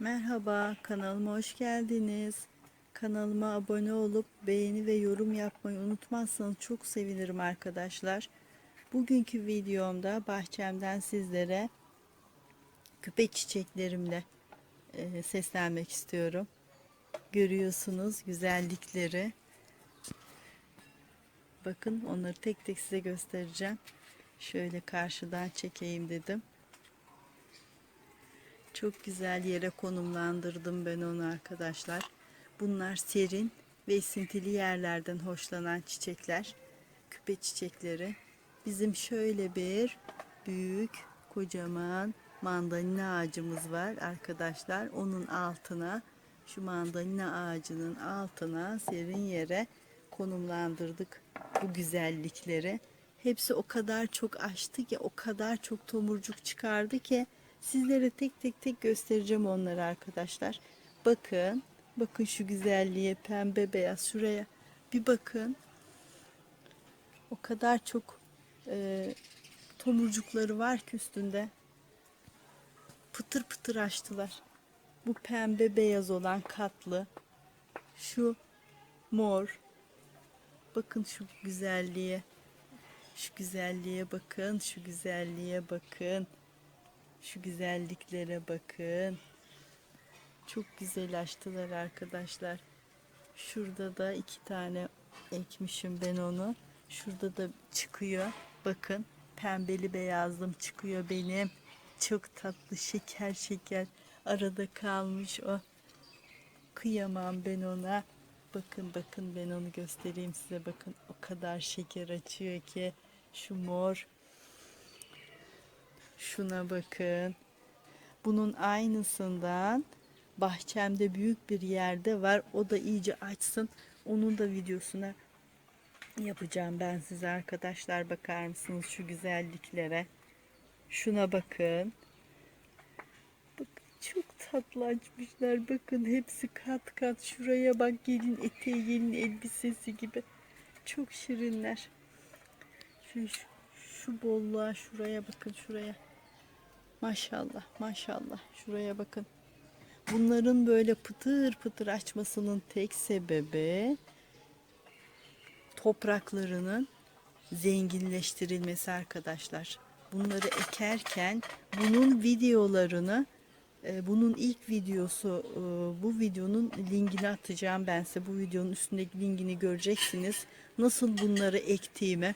Merhaba, kanalıma hoş geldiniz. Kanalıma abone olup beğeni ve yorum yapmayı unutmazsanız çok sevinirim arkadaşlar. Bugünkü videomda bahçemden sizlere küpe çiçeklerimle e, seslenmek istiyorum. Görüyorsunuz güzellikleri. Bakın onları tek tek size göstereceğim. Şöyle karşıdan çekeyim dedim. Çok güzel yere konumlandırdım ben onu arkadaşlar. Bunlar serin ve esintili yerlerden hoşlanan çiçekler. Küpe çiçekleri. Bizim şöyle bir büyük kocaman mandalina ağacımız var arkadaşlar. Onun altına şu mandalina ağacının altına serin yere konumlandırdık bu güzellikleri. Hepsi o kadar çok açtı ki o kadar çok tomurcuk çıkardı ki Sizlere tek tek tek göstereceğim onları arkadaşlar. Bakın. Bakın şu güzelliğe pembe beyaz şuraya bir bakın. O kadar çok e, tomurcukları var ki üstünde. Pıtır pıtır açtılar. Bu pembe beyaz olan katlı. Şu mor. Bakın şu güzelliğe. Şu güzelliğe bakın. Şu güzelliğe bakın. Şu güzelliklere bakın. Çok güzel açtılar arkadaşlar. Şurada da iki tane ekmişim ben onu. Şurada da çıkıyor. Bakın pembeli beyazlım çıkıyor benim. Çok tatlı şeker şeker. Arada kalmış o. Kıyamam ben ona. Bakın bakın ben onu göstereyim size. Bakın o kadar şeker açıyor ki. Şu mor Şuna bakın. Bunun aynısından bahçemde büyük bir yerde var. O da iyice açsın. Onun da videosuna yapacağım ben size arkadaşlar. Bakar mısınız şu güzelliklere? Şuna bakın. Bakın çok tatlı açmışlar. Bakın hepsi kat kat. Şuraya bak gelin eteği gelin elbisesi gibi. Çok şirinler. Şu, şu, şu bolluğa şuraya bakın şuraya. Maşallah maşallah şuraya bakın. Bunların böyle pıtır pıtır açmasının tek sebebi topraklarının zenginleştirilmesi arkadaşlar. Bunları ekerken bunun videolarını e, bunun ilk videosu e, bu videonun linkini atacağım ben size. Bu videonun üstündeki linkini göreceksiniz. Nasıl bunları ektiğimi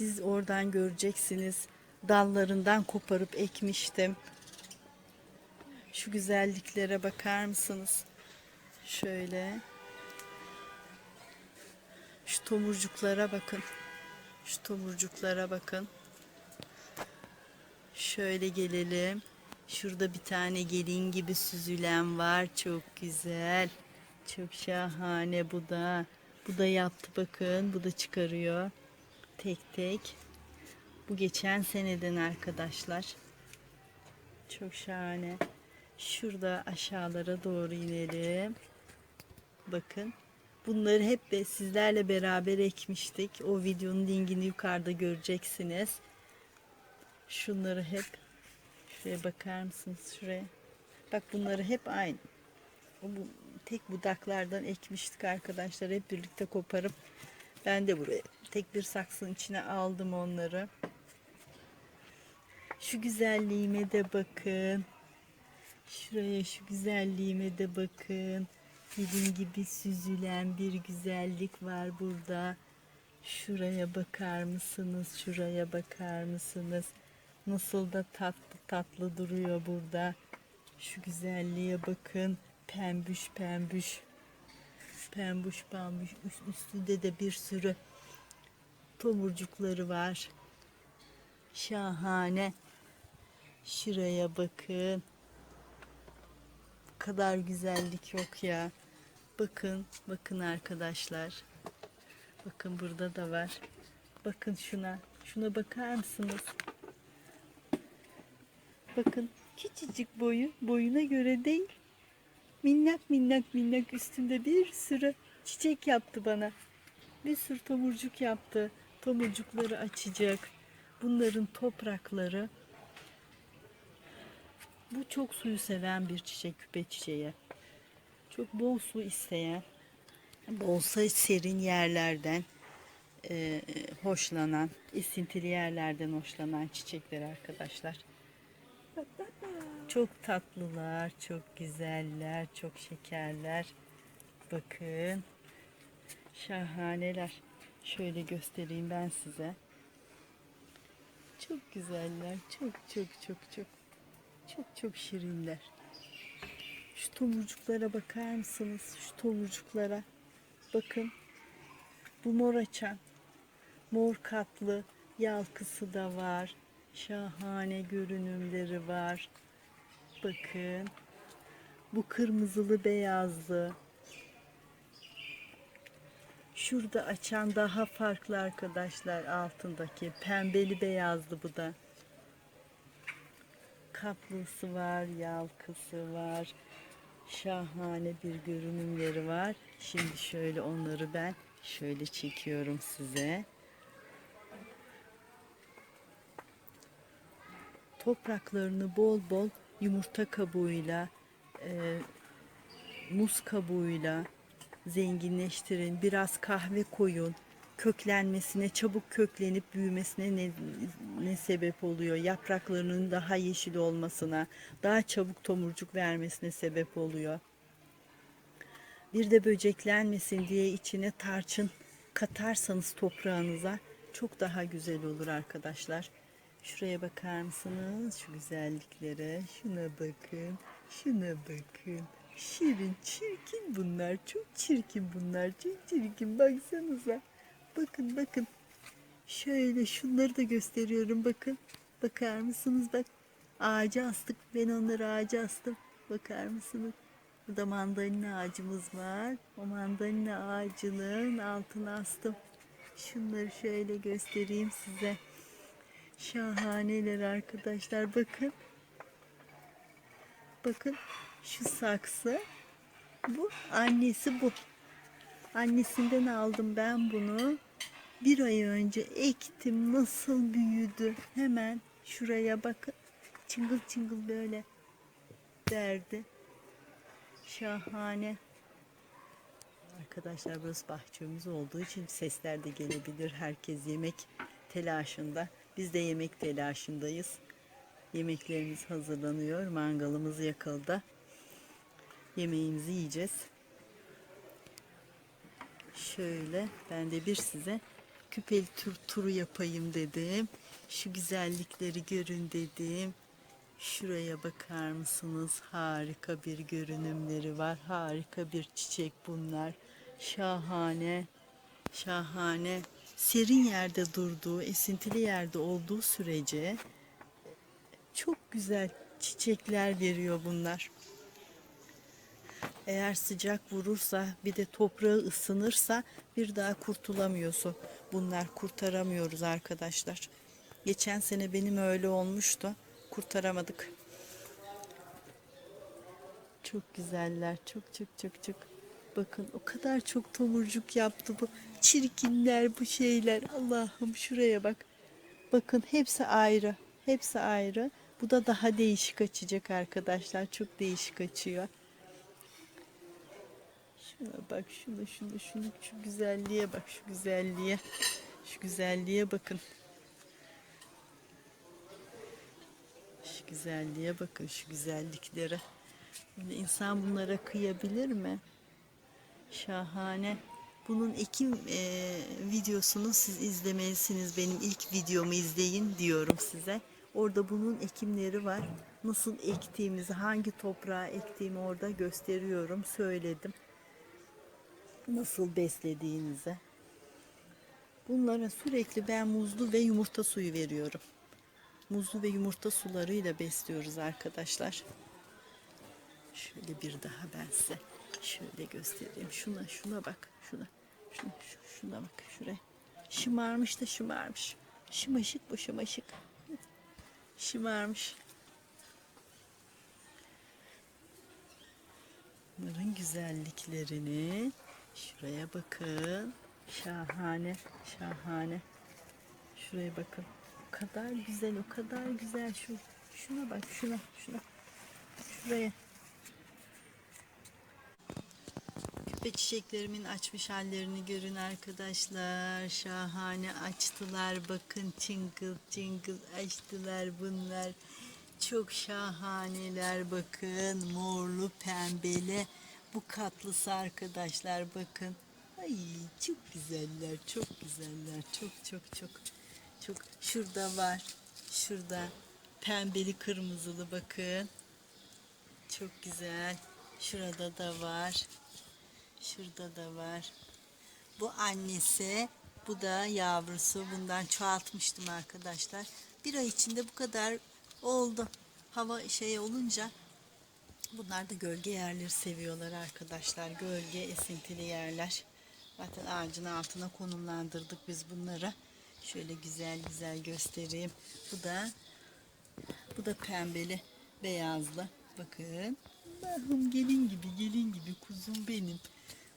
siz oradan göreceksiniz. Dallarından koparıp ekmiştim. Şu güzelliklere bakar mısınız? Şöyle. Şu tomurcuklara bakın. Şu tomurcuklara bakın. Şöyle gelelim. Şurada bir tane gelin gibi süzülen var. Çok güzel. Çok şahane bu da. Bu da yaptı bakın. Bu da çıkarıyor tek tek. Bu geçen seneden arkadaşlar. Çok şahane. Şurada aşağılara doğru inelim. Bakın. Bunları hep de sizlerle beraber ekmiştik. O videonun linkini yukarıda göreceksiniz. Şunları hep şuraya bakar mısınız şuraya? Bak bunları hep aynı. Bu tek budaklardan ekmiştik arkadaşlar. Hep birlikte koparıp ben de buraya tek bir saksının içine aldım onları. Şu güzelliğime de bakın. Şuraya şu güzelliğime de bakın. Film gibi süzülen bir güzellik var burada. Şuraya bakar mısınız? Şuraya bakar mısınız? Nasıl da tatlı tatlı duruyor burada. Şu güzelliğe bakın. Pembüş pembüş. Pembuş pembuş. Üst, üstünde de bir sürü tomurcukları var. Şahane. Şuraya bakın. Bu kadar güzellik yok ya. Bakın, bakın arkadaşlar. Bakın burada da var. Bakın şuna. Şuna bakar mısınız? Bakın küçücük boyu, boyuna göre değil. Minnak minnak minnak üstünde bir sürü çiçek yaptı bana. Bir sürü tomurcuk yaptı tomurcukları açacak. Bunların toprakları Bu çok suyu seven bir çiçek küpe çiçeği. Çok bol su isteyen, bolsa serin yerlerden e, hoşlanan, esintili yerlerden hoşlanan çiçekler arkadaşlar. Çok tatlılar, çok güzeller, çok şekerler. Bakın. Şahaneler. Şöyle göstereyim ben size. Çok güzeller. Çok çok çok çok. Çok çok şirinler. Şu tomurcuklara bakar mısınız? Şu tomurcuklara. Bakın. Bu mor açan. Mor katlı yalkısı da var. Şahane görünümleri var. Bakın. Bu kırmızılı beyazlı. Şurada açan daha farklı arkadaşlar altındaki. Pembeli beyazlı bu da. Kaplısı var, yalkısı var. Şahane bir görünümleri var. Şimdi şöyle onları ben şöyle çekiyorum size. Topraklarını bol bol yumurta kabuğuyla, e, muz kabuğuyla zenginleştirin. Biraz kahve koyun. Köklenmesine, çabuk köklenip büyümesine ne, ne sebep oluyor? Yapraklarının daha yeşil olmasına, daha çabuk tomurcuk vermesine sebep oluyor. Bir de böceklenmesin diye içine tarçın katarsanız toprağınıza çok daha güzel olur arkadaşlar. Şuraya bakar mısınız? Şu güzelliklere. Şuna bakın. Şuna bakın. Şirin, çirkin bunlar. Çok çirkin bunlar. Çok çirkin. Baksanıza. Bakın, bakın. Şöyle şunları da gösteriyorum. Bakın. Bakar mısınız? Bak. Ağaca astık. Ben onları ağaca astım. Bakar mısınız? Burada mandalina ağacımız var. O mandalina ağacının altına astım. Şunları şöyle göstereyim size. Şahaneler arkadaşlar. Bakın. Bakın şu saksı. Bu annesi bu. Annesinden aldım ben bunu. Bir ay önce ektim. Nasıl büyüdü. Hemen şuraya bakın. Çıngıl çıngıl böyle derdi. Şahane. Arkadaşlar burası bahçemiz olduğu için sesler de gelebilir. Herkes yemek telaşında. Biz de yemek telaşındayız. Yemeklerimiz hazırlanıyor. Mangalımız yakıldı. Yemeğimizi yiyeceğiz. Şöyle ben de bir size küpeli tur turu yapayım dedim. Şu güzellikleri görün dedim. Şuraya bakar mısınız? Harika bir görünümleri var. Harika bir çiçek bunlar. Şahane. Şahane. Serin yerde durduğu, esintili yerde olduğu sürece çok güzel çiçekler veriyor bunlar. Eğer sıcak vurursa bir de toprağı ısınırsa bir daha kurtulamıyorsun. Bunlar kurtaramıyoruz arkadaşlar. Geçen sene benim öyle olmuştu. Kurtaramadık. Çok güzeller. Çok çok çok çok. Bakın o kadar çok tomurcuk yaptı bu. Çirkinler bu şeyler. Allah'ım şuraya bak. Bakın hepsi ayrı. Hepsi ayrı. Bu da daha değişik açacak arkadaşlar. Çok değişik açıyor. Şuna bak şuna şuna şuna şu güzelliğe bak şu güzelliğe. Şu güzelliğe bakın. Şu güzelliğe bakın şu güzelliklere. İnsan bunlara kıyabilir mi? Şahane. Bunun ekim e, videosunu siz izlemelisiniz. Benim ilk videomu izleyin diyorum size. Orada bunun ekimleri var. Nasıl ektiğimizi, hangi toprağa ektiğimi orada gösteriyorum, söyledim. Nasıl beslediğinizi. Bunlara sürekli ben muzlu ve yumurta suyu veriyorum. Muzlu ve yumurta sularıyla besliyoruz arkadaşlar. Şöyle bir daha ben size şöyle göstereyim. Şuna şuna bak. Şuna. Şuna, şu- şuna bak şuraya. Şımarmış da şımarmış. Şımaşık bu şımaşık. Şımarmış. Bunların güzelliklerini şuraya bakın. Şahane, şahane. Şuraya bakın. O kadar güzel, o kadar güzel şu. Şuna bak, şuna, şuna. Şuraya. Küpe çiçeklerimin açmış hallerini görün arkadaşlar. Şahane açtılar. Bakın çıngıl çıngıl açtılar bunlar. Çok şahaneler bakın. Morlu pembeli. Bu katlısı arkadaşlar bakın. Ay çok güzeller. Çok güzeller. Çok çok çok. Çok. Şurada var. Şurada. Pembeli kırmızılı bakın. Çok güzel. Şurada da var. Şurada da var. Bu annesi, bu da yavrusu. Bundan çoğaltmıştım arkadaşlar. Bir ay içinde bu kadar oldu. Hava şey olunca bunlar da gölge yerleri seviyorlar arkadaşlar. Gölge, esintili yerler. Zaten ağacın altına konumlandırdık biz bunları. Şöyle güzel güzel göstereyim. Bu da bu da pembeli, beyazlı. Bakın. Allah'ım gelin gibi, gelin gibi kuzum benim.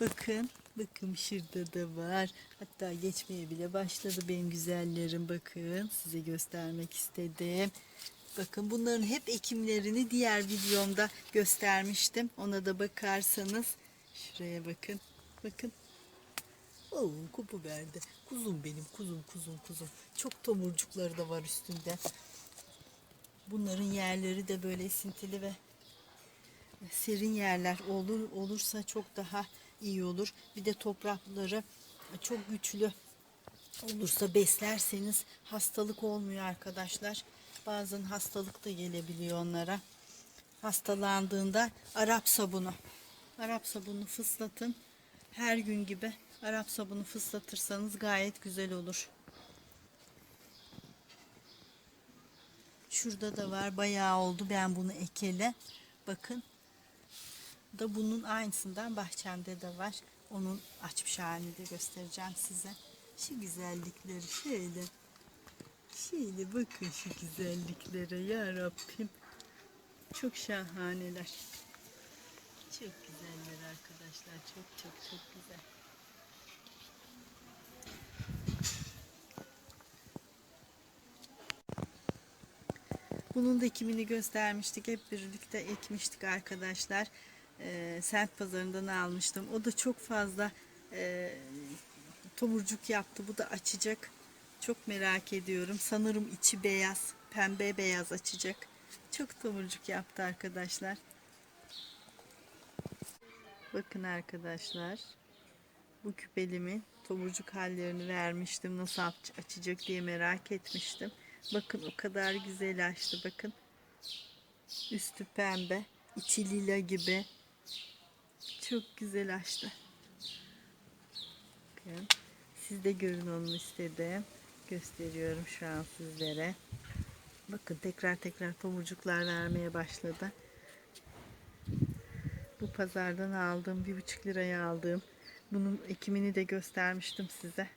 Bakın, bakın şurada da var. Hatta geçmeye bile başladı benim güzellerim. Bakın size göstermek istedim. Bakın bunların hep ekimlerini diğer videomda göstermiştim. Ona da bakarsanız şuraya bakın. Bakın. Oo, kupu verdi. Kuzum benim, kuzum, kuzum, kuzum. Çok tomurcukları da var üstünde. Bunların yerleri de böyle esintili ve serin yerler olur olursa çok daha iyi olur. Bir de toprakları çok güçlü olursa beslerseniz hastalık olmuyor arkadaşlar. Bazen hastalık da gelebiliyor onlara. Hastalandığında Arap sabunu. Arap sabunu fıslatın. Her gün gibi Arap sabunu fıslatırsanız gayet güzel olur. Şurada da var. Bayağı oldu ben bunu ekele. Bakın. Da bunun aynısından bahçemde de var. Onun açmış halini de göstereceğim size. Şu güzellikleri şöyle. Şöyle bakın şu güzelliklere ya Rabbim. Çok şahaneler. Çok güzeller arkadaşlar. Çok çok çok güzel. Bunun da ekimini göstermiştik. Hep birlikte ekmiştik arkadaşlar. Ee, sent pazarından almıştım. O da çok fazla e, tomurcuk yaptı. Bu da açacak. Çok merak ediyorum. Sanırım içi beyaz. Pembe beyaz açacak. Çok tomurcuk yaptı arkadaşlar. Bakın arkadaşlar. Bu küpelimin tomurcuk hallerini vermiştim. Nasıl aç- açacak diye merak etmiştim. Bakın o kadar güzel açtı bakın. Üstü pembe, içi lila gibi. Çok güzel açtı. Bakın. Siz de görün onu istedim. Gösteriyorum şu an sizlere. Bakın tekrar tekrar tomurcuklar vermeye başladı. Bu pazardan aldığım bir buçuk liraya aldığım. Bunun ekimini de göstermiştim size.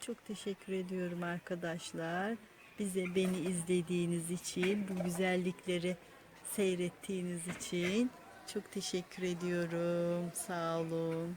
Çok teşekkür ediyorum arkadaşlar. Bize beni izlediğiniz için, bu güzellikleri seyrettiğiniz için çok teşekkür ediyorum. Sağ olun.